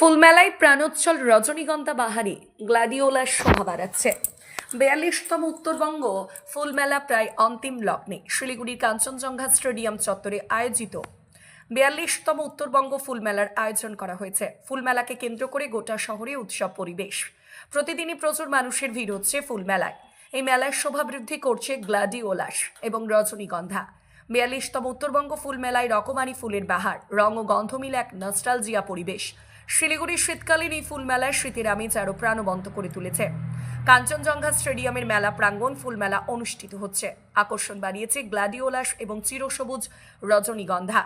ফুলমেলায় প্রাণোচ্ছল রজনীগন্ধা বাহারি গ্লাডিওলার শোভা বাড়াচ্ছে। বিয়াল্লিশতম উত্তরবঙ্গ ফুলমেলা প্রায় অন্তিম লগ্নে। শিলিগুড়ির কাঞ্চনজঙ্ঘা স্টেডিয়াম চত্বরে আয়োজিত বিয়াল্লিশতম উত্তরবঙ্গ ফুলমেলার আয়োজন করা হয়েছে। ফুলমেলাকে কেন্দ্র করে গোটা শহরে উৎসব পরিবেশ। প্রতিদিনই প্রচুর মানুষের ভিড় হচ্ছে ফুলমেলায়। এই মেলার শোভা বৃদ্ধি করছে গ্লাডিওলাস এবং রজনীগন্ধা। বিয়াল্লিশতম উত্তরবঙ্গ ফুল মেলায় রকমারি ফুলের বাহার, রং ও গন্ধ মিলে এক নস্টালজিয়া পরিবেশ। শিলিগুড়ির শীতকালীন এই ফুল মেলায় স্মৃতির আমেজ আরও প্রাণবন্ত করে তুলেছে। কাঞ্চনজঙ্ঘা স্টেডিয়ামের মেলা প্রাঙ্গণ ফুল মেলা অনুষ্ঠিত হচ্ছে। আকর্ষণ বাড়িয়েছে গ্লাডিওলাস এবং চিরসবুজ রজনীগন্ধা।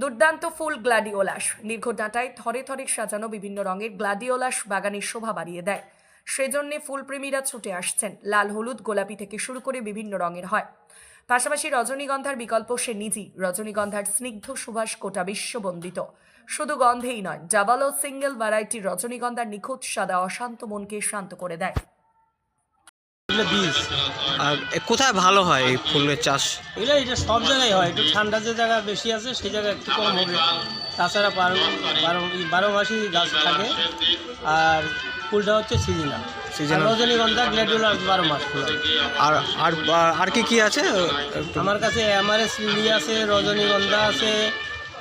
দুর্দান্ত ফুল গ্লাডিওলাস দীর্ঘ ডাঁটায় থরে থরে সাজানো বিভিন্ন রঙের গ্লাডিওলাস বাগানের শোভা বাড়িয়ে দেয়। সেজন্যে ফুলপ্রেমীরা ছুটে আসছেন। লাল হলুদ গোলাপি থেকে শুরু করে বিভিন্ন রঙের হয়। পাশাপাশি রজনীগন্ধার বিকল্প সে নিজেই রজনীগন্ধার স্নিগ্ধ সুভাষ কোটা বিশ্ববন্দিত। শুধু গন্ধেই নয় ডাবল ও সিঙ্গেল ভ্যারাইটির রজনীগন্ধার নিখুঁত সাদা অশান্ত মনকে শান্ত করে দেয়। বীজ। আর এ কোথায় ভালো হয় এই ফুলের চাষ? এগুলো এটা সব জায়গায় হয়। একটু ঠান্ডা যে জায়গা বেশি আছে সেই জায়গায় একটু কম হবে। তাছাড়া বারো বারো বারো মাসই গাছ থাকে। আর ফুলটা হচ্ছে সিজনাল Seasonal। রজনীগন্ধা গ্ল্যাডুলার বারো মাস ফুল আর আর আর কি কি আছে? আমার কাছে এমআরএস লিলি আছে রজনীগন্ধা আছে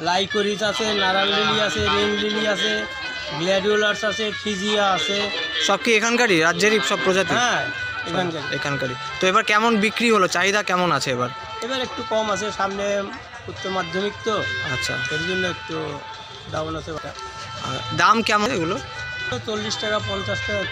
লাইকরিস আছে নারায়ণ লিলি আছে রেন লিলি আছে গ্ল্যাডিওলার্স আছে ফিজিয়া আছে। সব কি এখানকারই? রাজ্যেরই সব প্রজাতি হ্যাঁ এখানকার এখানকারই। তো এবার কেমন বিক্রি হলো? চাহিদা কেমন আছে এবার? এবার একটু কম আছে সামনে উচ্চ মাধ্যমিক তো। আচ্ছা। এর জন্য একটু ডাউন আছে। দাম কেমন এগুলো? চল্লিশ টাকা পঞ্চাশ টাকা